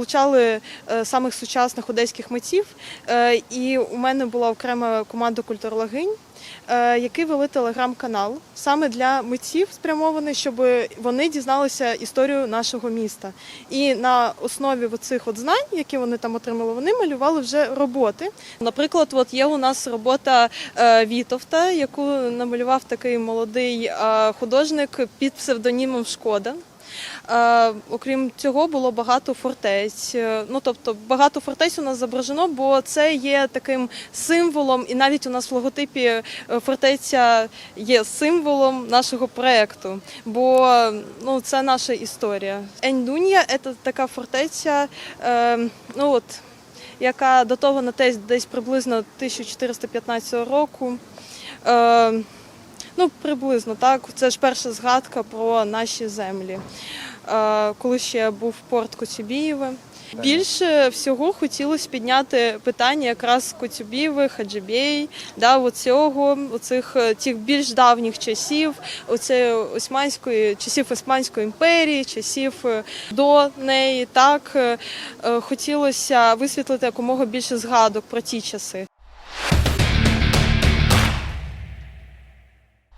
залучали е, самих сучасних одеських митців. Е, І у мене була окрема команда культурологинь, е, які вели телеграм-канал саме для митців спрямований, щоб вони дізналися історію нашого міста. І на основі цих знань, які вони там отримали, вони малювали вже роботи. Наприклад, от є у нас робота Вітовта, яку намалював такий молодий художник під псевдонімом Шкода. Е, окрім цього, було багато фортець. Е, Ну тобто багато фортець у нас зображено, бо це є таким символом, і навіть у нас в логотипі е, фортеця є символом нашого проекту. Бо ну це наша історія. Ендунія це така фортеця. Ну от яка датована десь, десь приблизно 1415 року. Ну, приблизно так. Це ж перша згадка про наші землі. Е, коли ще був порт Коцюбієве. Більше всього хотілося підняти питання якраз Коцюбієве, Хаджибєй, да, оцього, оцих е, тих більш давніх часів, оце Османської, часів Османської імперії, часів е, до неї. Так хотілося висвітлити якомога більше згадок про ті часи.